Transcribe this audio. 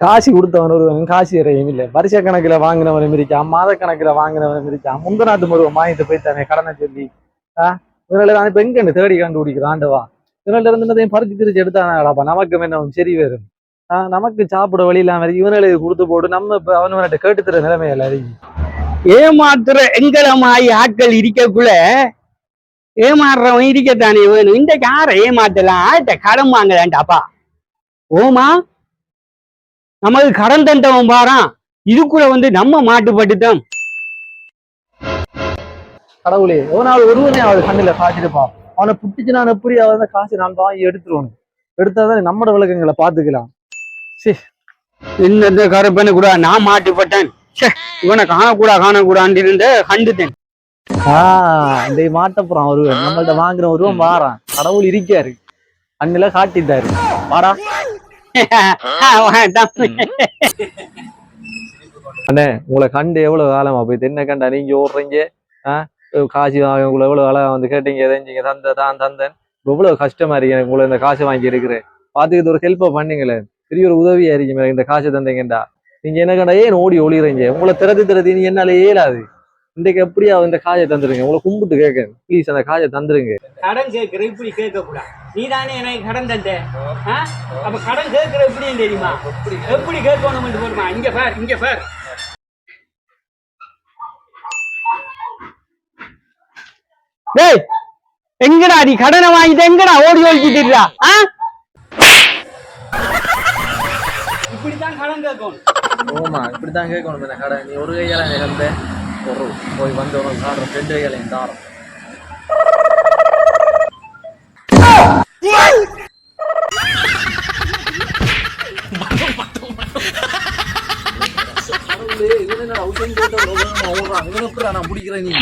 காசி கொடுத்தவன் ஒருவன் காசு இறையும் இல்லை. வருஷ கணக்குல வாங்கினவனும் இருக்கான் மாத கணக்குல வாங்கினவனும் இருக்கான் முந்த நாட்டு முருகன் வாங்கிட்டு போயிட்டானே கடனை சொல்லி ஆஹ் இவனால தான் இப்போ எங்க தேடி கண்டுபிடிக்கிறான் ஆண்டவா. இவனால இருந்து என்னதையும் பறிச்சு திரிச்சு எடுத்தானாடாப்பா நமக்கு என்ன சரி வரும் ஆஹ் நமக்கு சாப்பிட வழி இல்லாம இவனால இது கொடுத்து போட்டு நம்ம இப்ப அவனவன்கிட்ட கேட்டு தர நிலைமையில அறிஞ்சு ஏமாத்துற எங்களமாய் ஆட்கள் இருக்கக்குள்ள ஏமாறுறவன் இருக்கத்தானே வேணும் இந்த யாரை ஏமாத்தலாம்? ஆட்ட கடன் வாங்கலான்டாப்பா. ஓமா நமக்கு கடன் தந்தவன் பாரான் இதுக்குள்ள வந்து நம்ம மாட்டுப்பட்டுட்டோம் கடவுளே எவனாவது ஒருவனே அவள் கண்ணுல காட்டிருப்பான் அவனை புட்டிச்சு நான் எப்படி அவன் காசு நான் வாங்கி எடுத்துருவணும் எடுத்தாதான் நம்மட விளக்கங்களை பாத்துக்கலாம் இந்த கருப்பன்னு கூட நான் மாட்டுப்பட்டேன். ச்சே, இவனை காணக்கூடா காணக்கூடான்னு இருந்த கண்டுட்டேன். ஆஹ் இந்த மாட்டப்புறம் ஒருவன். நம்மள்ட்ட வாங்குற ஒருவன் வாரான். கடவுள் இருக்காரு. கண்ணுல காட்டிட்டாரு. வாடா. அண்ணே உங்களை கண்டு எவ்வளவு காலமா போய் தென்ன கண்டா நீங்க ஓடுறீங்க ஆஹ் காசு வாங்க உங்களை எவ்வளவு அழகா வந்து கேட்டீங்க எதைஞ்சீங்க தந்த தான் தந்தேன் எவ்வளவு கஷ்டமா இருக்கேன் உங்களை இந்த காசு வாங்கி இருக்கிறேன் பாத்துக்கிறது ஒரு ஹெல்ப்பை பண்ணுங்களேன் பெரிய ஒரு உதவியா இருக்கீங்க இந்த காசு தந்தீங்கடா நீங்க என்ன கண்டா ஏன் ஓடி ஒளிறீங்க உங்களை திறந்து திறதி நீ என்னால இயலாது இன்றைக்கு எப்படியா இந்த காயை தந்துருங்க? உங்களை கும்பிட்டு கேட்க ப்ளீஸ் அந்த காயை தந்துருங்க. கடன் கேட்கிற இப்படி கேட்க கூடாது நீ தானே எனக்கு கடன் தந்த? அப்ப கடன் கேட்கிற எப்படின்னு தெரியுமா? எப்படி கேட்கணும் போடுமா இங்க பார் இங்க பார். டேய் எங்கடா நீ கடனை வாங்கிட்டு எங்கடா ஓடி இருக்கா ஆ? இப்படித்தான் கடன் கேட்கணும். ஓமா இப்படித்தான் கேட்கணும். இந்த கடை நீ ஒரு கையால நிகழ்ந்த ஒரு போய் வந்தவரும் உனக்கு காடுறோம் தாரம். நான் முடிக்கிறேன் நீ?